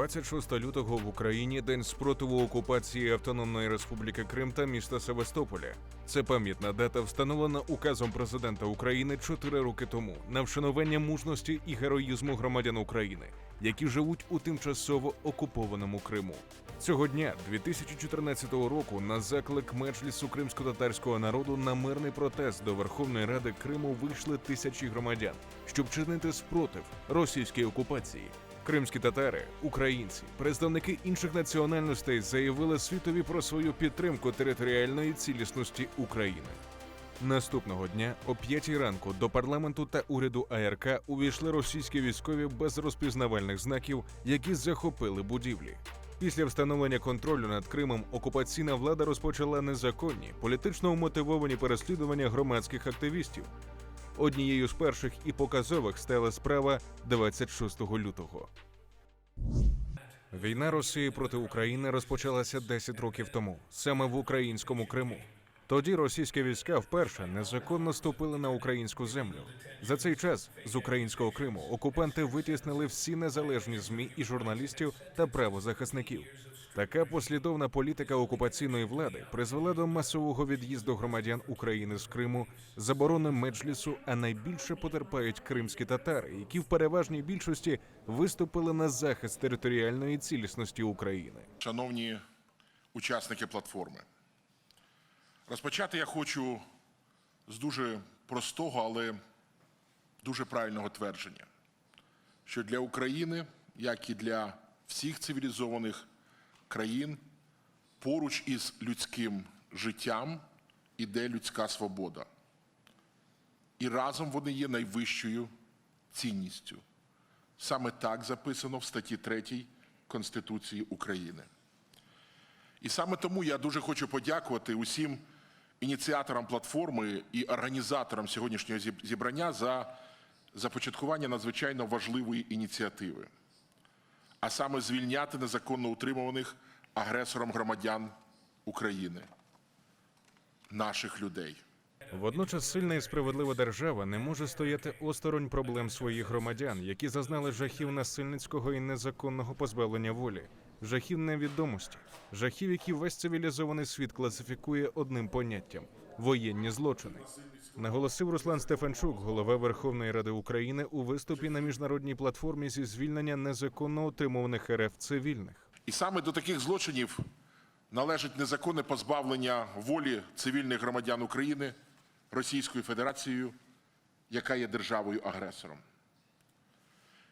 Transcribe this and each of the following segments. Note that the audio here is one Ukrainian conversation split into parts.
26 лютого в Україні день спротиву окупації Автономної Республіки Крим та міста Севастополя. Це пам'ятна дата, встановлена указом президента України 4 роки тому на вшанування мужності і героїзму громадян України, які живуть у тимчасово окупованому Криму. Цього дня, 2014 року, на заклик меджлісу кримсько-татарського народу на мирний протест до Верховної Ради Криму вийшли тисячі громадян, щоб чинити спротив російській окупації. Кримські татари, українці, представники інших національностей заявили світові про свою підтримку територіальної цілісності України. Наступного дня о п'ятій ранку до парламенту та уряду АРК увійшли російські військові без розпізнавальних знаків, які захопили будівлі. Після встановлення контролю над Кримом окупаційна влада розпочала незаконні, політично умотивовані переслідування громадських активістів. Однією з перших і показових стала справа 26 лютого. Війна Росії проти України розпочалася 10 років тому, саме в українському Криму. Тоді російські війська вперше незаконно ступили на українську землю. За цей час з українського Криму окупанти витіснили всі незалежні змі і журналістів та правозахисників. Така послідовна політика окупаційної влади призвела до масового від'їзду громадян України з Криму, заборони меджлісу, а найбільше потерпають кримські татари, які в переважній більшості виступили на захист територіальної цілісності України. Шановні учасники платформи, розпочати я хочу з дуже простого, але дуже правильного твердження, що для України, як і для всіх цивілізованих країн, поруч із людським життям іде людська свобода. І разом вони є найвищою цінністю. Саме так записано в статті 3 Конституції України. І саме тому я дуже хочу подякувати усім ініціаторам платформи і організаторам сьогоднішнього зіб- зібрання за започаткування надзвичайно важливої ініціативи, а саме звільняти незаконно утримуваних агресором громадян України, наших людей. Водночас сильна і справедлива держава не може стояти осторонь проблем своїх громадян, які зазнали жахів насильницького і незаконного позбавлення волі, жахів невідомості, жахів, які весь цивілізований світ класифікує одним поняттям воєнні злочини. Наголосив Руслан Стефанчук, голова Верховної Ради України, у виступі на міжнародній платформі зі звільнення незаконно утримуваних РФ цивільних. І саме до таких злочинів належить незаконне позбавлення волі цивільних громадян України Російською Федерацією, яка є державою-агресором.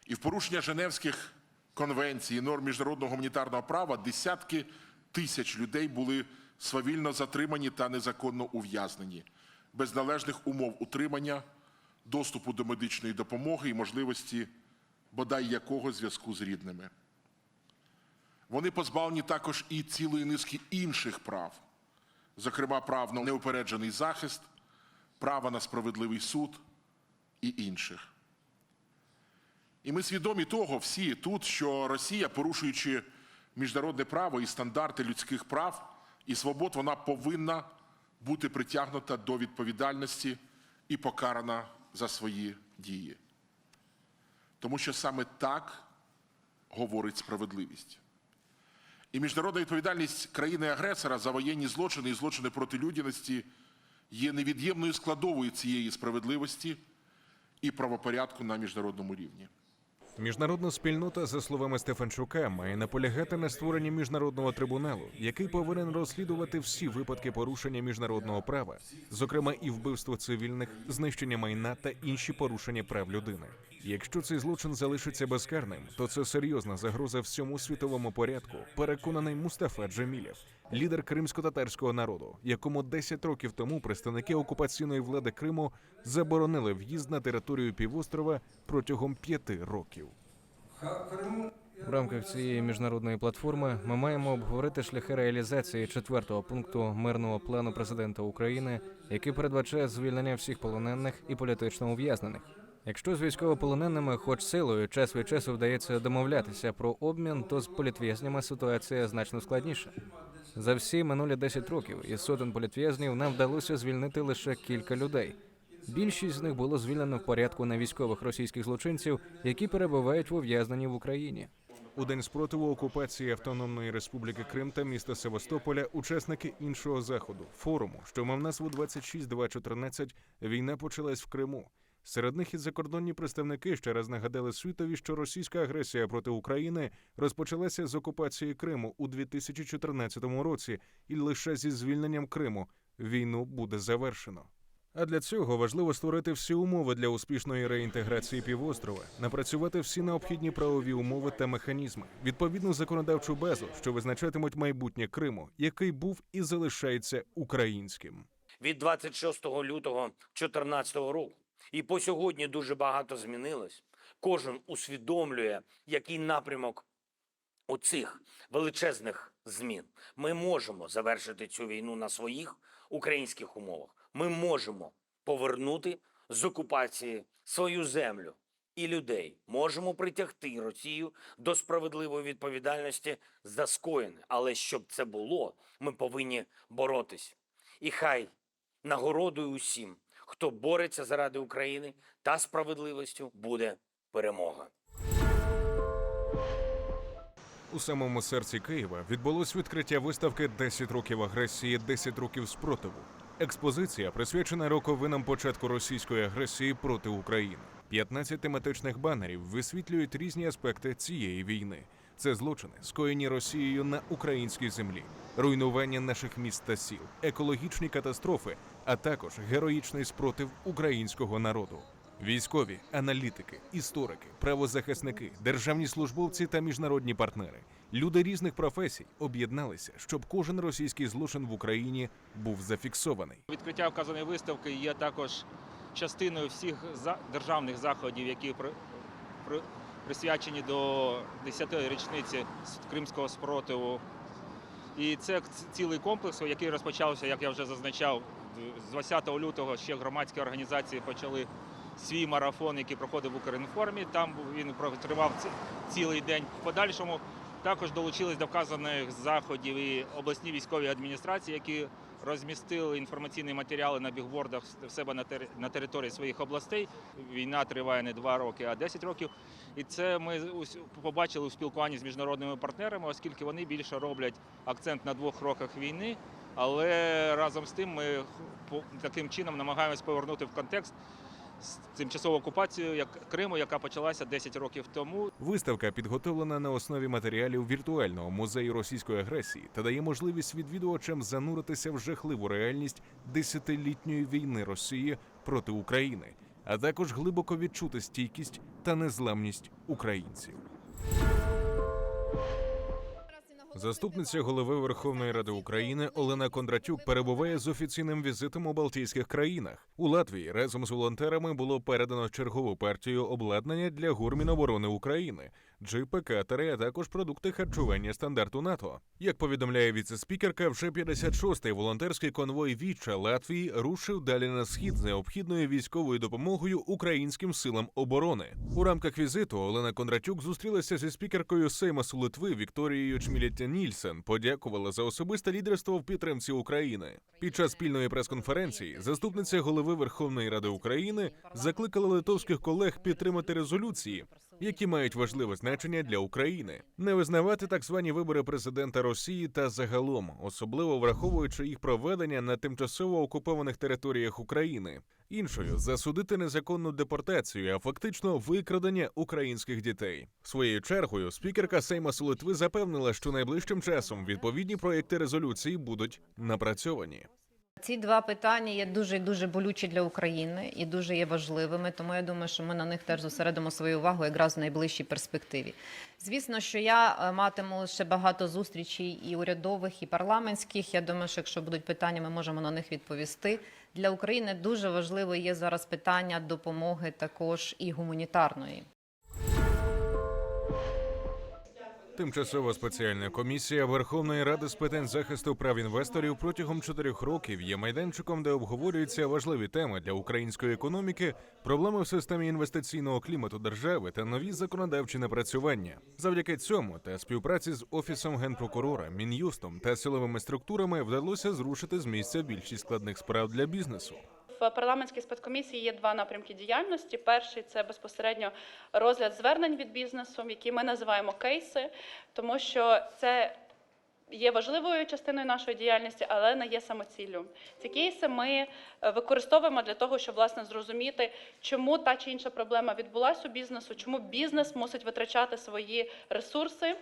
І в порушення Женевських конвенцій норм міжнародного гуманітарного права десятки тисяч людей були свавільно затримані та незаконно ув'язнені, без належних умов утримання, доступу до медичної допомоги і можливості бодай якого зв'язку з рідними. Вони позбавлені також і цілої низки інших прав, зокрема прав на неупереджений захист, права на справедливий суд і інших. І ми свідомі того всі тут, що Росія, порушуючи міжнародне право і стандарти людських прав і свобод, вона повинна бути притягнута до відповідальності і покарана за свої дії. Тому що саме так говорить справедливість. І міжнародна відповідальність країни-агресора за воєнні злочини і злочини проти людяності є невід'ємною складовою цієї справедливості і правопорядку на міжнародному рівні. Міжнародна спільнота, за словами Стефанчука, має наполягати на створенні міжнародного трибуналу, який повинен розслідувати всі випадки порушення міжнародного права, зокрема і вбивство цивільних, знищення майна та інші порушення прав людини. Якщо цей злочин залишиться безкарним, то це серйозна загроза всьому світовому порядку. Переконаний Мустафа Джемілєв, лідер кримсько-татарського народу, якому 10 років тому представники окупаційної влади Криму заборонили в'їзд на територію півострова протягом п'яти років. В рамках цієї міжнародної платформи ми маємо обговорити шляхи реалізації четвертого пункту мирного плану президента України, який передбачає звільнення всіх полонених і політично ув'язнених. Якщо з військовополоненими, хоч силою, час від часу вдається домовлятися про обмін, то з політв'язнями ситуація значно складніша. За всі минулі 10 років із сотень політв'язнів нам вдалося звільнити лише кілька людей. Більшість з них було звільнено в порядку на військових російських злочинців, які перебувають в ув'язненні в Україні. У день спротиву окупації Автономної Республіки Крим та міста Севастополя учасники іншого заходу форуму, що мав назву 26-214, війна почалась в Криму. Серед них і закордонні представники ще раз нагадали світові, що російська агресія проти України розпочалася з окупації Криму у 2014 році, і лише зі звільненням Криму війну буде завершено. А для цього важливо створити всі умови для успішної реінтеграції півострова, напрацювати всі необхідні правові умови та механізми, відповідну законодавчу базу, що визначатимуть майбутнє Криму, який був і залишається українським. від 26 лютого 2014 року. І по сьогодні дуже багато змінилось. Кожен усвідомлює, який напрямок оцих величезних змін. Ми можемо завершити цю війну на своїх українських умовах. Ми можемо повернути з окупації свою землю і людей. Можемо притягти Росію до справедливої відповідальності за скоєне. Але щоб це було, ми повинні боротись. І хай нагородою усім, хто бореться заради України та справедливістю, буде перемога. У самому серці Києва відбулось відкриття виставки «10 років агресії, 10 років спротиву. Експозиція присвячена роковинам початку російської агресії проти України. 15 тематичних банерів висвітлюють різні аспекти цієї війни. Це злочини, скоєні Росією на українській землі, руйнування наших міст та сіл, екологічні катастрофи, а також героїчний спротив українського народу. Військові, аналітики, історики, правозахисники, державні службовці та міжнародні партнери, люди різних професій об'єдналися, щоб кожен російський злочин в Україні був зафіксований. Відкриття вказаної виставки є також частиною всіх державних заходів, які при- при- присвячені до 10-ї річниці кримського спротиву. І це цілий комплекс, який розпочався, як я вже зазначав, з 20 лютого ще громадські організації почали свій марафон, який проходив в Укрінформі. Там він тривав ці- цілий день. В подальшому також долучились до вказаних заходів і обласні військові адміністрації, які розмістили інформаційні матеріали на бігбордах в себе на тери- на території своїх областей. Війна триває не два роки, а 10 років. І це ми побачили у спілкуванні з міжнародними партнерами, оскільки вони більше роблять акцент на двох роках війни. Але разом з тим ми таким чином намагаємось повернути в контекст с- тимчасову окупацію як Криму, яка почалася 10 років тому. Виставка підготовлена на основі матеріалів віртуального музею російської агресії та дає можливість відвідувачам зануритися в жахливу реальність десятилітньої війни Росії проти України, а також глибоко відчути стійкість та незламність українців. Заступниця голови Верховної Ради України Олена Кондратюк перебуває з офіційним візитом у Балтійських країнах. У Латвії разом з волонтерами було передано чергову партію обладнання для гурміноборони України, джипи, катери, а також продукти харчування стандарту НАТО. Як повідомляє віце-спікерка, вже 56-й волонтерський конвой Віча Латвії рушив далі на схід з необхідною військовою допомогою українським силам оборони. У рамках візиту Олена Кондратюк зустрілася зі спікеркою Сеймасу Литви Вікторією Чміліття Нільсен, подякувала за особисте лідерство в підтримці України. Під час спільної прес-конференції заступниця голови Верховної Ради України закликала литовських колег підтримати резолюції, які мають важливе значення для України, не визнавати так звані вибори президента Росії та загалом, особливо враховуючи їх проведення на тимчасово окупованих територіях України. Іншою засудити незаконну депортацію, а фактично викрадення українських дітей. Своєю чергою спікерка Сеймасу Литви запевнила, що найближчим часом відповідні проєкти резолюції будуть напрацьовані. Ці два питання є дуже дуже болючі для України і дуже є важливими. Тому я думаю, що ми на них теж зосередимо свою увагу якраз в найближчій перспективі. Звісно, що я е, матиму ще багато зустрічей і урядових, і парламентських. Я думаю, що якщо будуть питання, ми можемо на них відповісти. Для України дуже важливо є зараз питання допомоги також і гуманітарної. Тимчасова спеціальна комісія Верховної Ради з питань захисту прав інвесторів протягом чотирьох років є майданчиком, де обговорюються важливі теми для української економіки, проблеми в системі інвестиційного клімату держави та нові законодавчі напрацювання. Завдяки цьому та співпраці з офісом генпрокурора, мін'юстом та силовими структурами вдалося зрушити з місця більшість складних справ для бізнесу. В парламентській спецкомісії є два напрямки діяльності. Перший це безпосередньо розгляд звернень від бізнесу, які ми називаємо кейси, тому що це є важливою частиною нашої діяльності, але не є самоціллю. Ці кейси ми е, використовуємо для того, щоб власне зрозуміти, чому та чи інша проблема відбулася у бізнесу, чому бізнес мусить витрачати свої ресурси,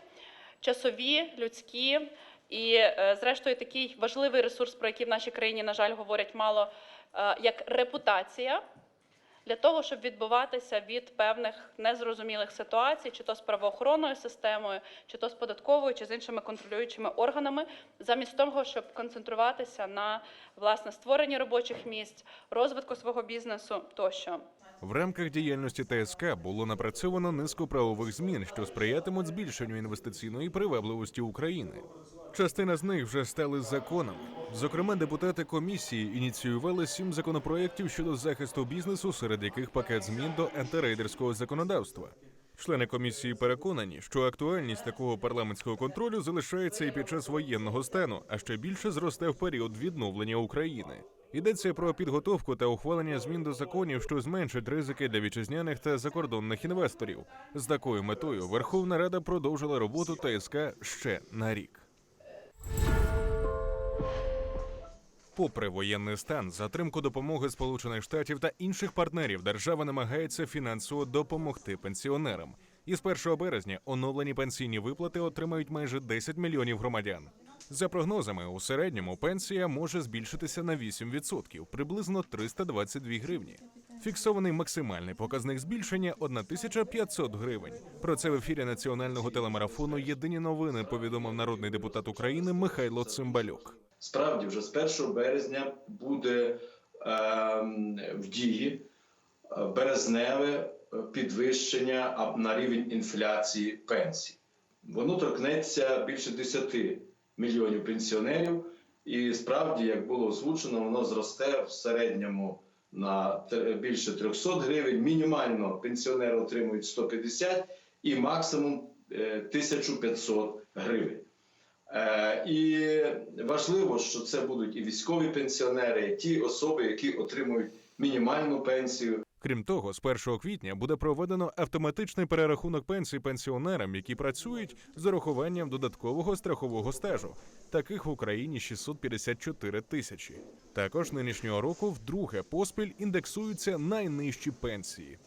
часові, людські. І, е, зрештою, такий важливий ресурс, про який в нашій країні, на жаль, говорять мало, е, як репутація, для того, щоб відбуватися від певних незрозумілих ситуацій, чи то з правоохоронною системою, чи то з податковою, чи з іншими контролюючими органами, замість того, щоб концентруватися на власне створенні робочих місць, розвитку свого бізнесу тощо. В рамках діяльності ТСК було напрацьовано низку правових змін, що сприятимуть збільшенню інвестиційної привабливості України. Частина з них вже стали законами. Зокрема, депутати комісії ініціювали сім законопроєктів щодо захисту бізнесу, серед яких пакет змін до антирейдерського законодавства. Члени комісії переконані, що актуальність такого парламентського контролю залишається і під час воєнного стану, а ще більше зросте в період відновлення України. Йдеться про підготовку та ухвалення змін до законів, що зменшать ризики для вітчизняних та закордонних інвесторів. З такою метою Верховна Рада продовжила роботу ТСК ще на рік. Попри воєнний стан, затримку допомоги Сполучених Штатів та інших партнерів, держава намагається фінансово допомогти пенсіонерам. І з 1 березня оновлені пенсійні виплати отримають майже 10 мільйонів громадян. За прогнозами, у середньому пенсія може збільшитися на 8%, приблизно 322 гривні. Фіксований максимальний показник збільшення 1500 гривень. Про це в ефірі національного телемарафону Єдині новини повідомив народний депутат України Михайло Цимбалюк. Справді, вже з 1 березня буде ем, в дії е, березневе е, підвищення на рівень інфляції пенсій. Воно торкнеться більше 10 мільйонів пенсіонерів, і справді, як було озвучено, воно зросте в середньому на більше 300 гривень. Мінімально пенсіонери отримують 150 і максимум е, 1500 гривень. Е, І важливо, що це будуть і військові пенсіонери, і ті особи, які отримують мінімальну пенсію. Крім того, з 1 квітня буде проведено автоматичний перерахунок пенсій пенсіонерам, які працюють з урахуванням додаткового страхового стажу. Таких в Україні 654 тисячі. Також нинішнього року вдруге поспіль індексуються найнижчі пенсії.